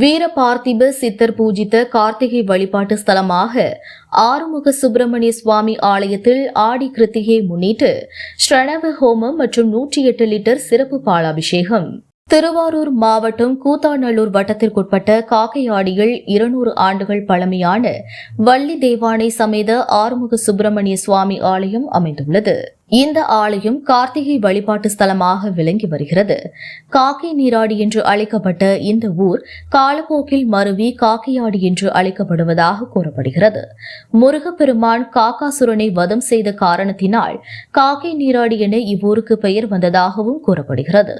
வீர பார்த்திப சித்தர் பூஜித்த கார்த்திகை வழிபாட்டு ஸ்தலமாக ஆறுமுக சுப்பிரமணிய சுவாமி ஆலயத்தில் ஆடி கிருத்திகையை முன்னிட்டு ஸ்ரணவ ஹோமம் மற்றும் நூற்றி எட்டு லிட்டர் சிறப்பு பாலாபிஷேகம். திருவாரூர் மாவட்டம் கூத்தாநல்லூர் வட்டத்திற்குட்பட்ட காக்கையாடியில் இருநூறு ஆண்டுகள் பழமையான வள்ளி தேவானை சமேத ஆறுமுக சுப்பிரமணிய சுவாமி ஆலயம் அமைந்துள்ளது. இந்த ஆலயம் கார்த்திகை வழிபாட்டு ஸ்தலமாக விளங்கி வருகிறது. காக்கை நீராடி என்று அழைக்கப்பட்ட இந்த ஊர் காலப்போக்கில் மருவி காக்கையாடி என்று அழைக்கப்படுவதாக கூறப்படுகிறது. முருகப்பெருமான் காக்காசுரனை வதம் செய்த காரணத்தினால் காக்கை நீராடி என இவ்வூருக்கு பெயர் வந்ததாகவும் கூறப்படுகிறது.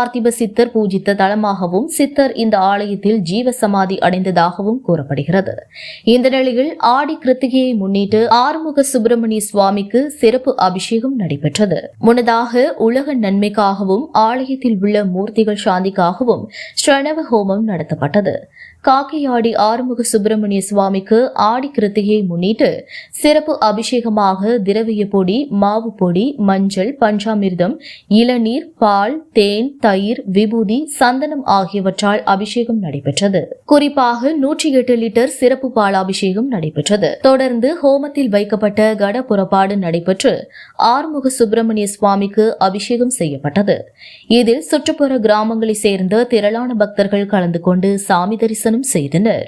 பார்த்திப சித்தர் பூஜித்த தலமாகவும் சித்தர் இந்த ஆலயத்தில் ஜீவ சமாதி அடைந்ததாகவும் கூறப்படுகிறது. இந்த நிலையில் ஆடி கிருத்திகையை முன்னிட்டு ஆறுமுக சுப்பிரமணிய சுவாமிக்கு சிறப்பு அபிஷேகம் நடைபெற்றது. முன்னதாக உலக நன்மைக்காகவும் ஆலயத்தில் உள்ள மூர்த்திகள் சாந்திக்காகவும் ஸ்ரணவ ஹோமம் நடத்தப்பட்டது. காக்கையாடி ஆறுமுக சுப்பிரமணிய சுவாமிக்கு ஆடி கிருத்திகையை முன்னிட்டு சிறப்பு அபிஷேகமாக திரவிய பொடி மாவு பொடி மஞ்சள் பஞ்சாமிர்தம் இளநீர் பால் தேன் தயிர் விபூதி சந்தனம் ஆகியவற்றால் அபிஷேகம் நடைபெற்றது. குறிப்பாக நூற்றி எட்டு லிட்டர் சிறப்பு பாலாபிஷேகம் நடைபெற்றது. தொடர்ந்து ஹோமத்தில் வைக்கப்பட்ட கட புறப்பாடு நடைபெற்று ஆறுமுக சுப்பிரமணிய சுவாமிக்கு அபிஷேகம் செய்யப்பட்டது. இதில் சுற்றுப்புற கிராமங்களைச் சேர்ந்த திரளான பக்தர்கள் கலந்து கொண்டு சாமி தரிசனம் செய்தனர்.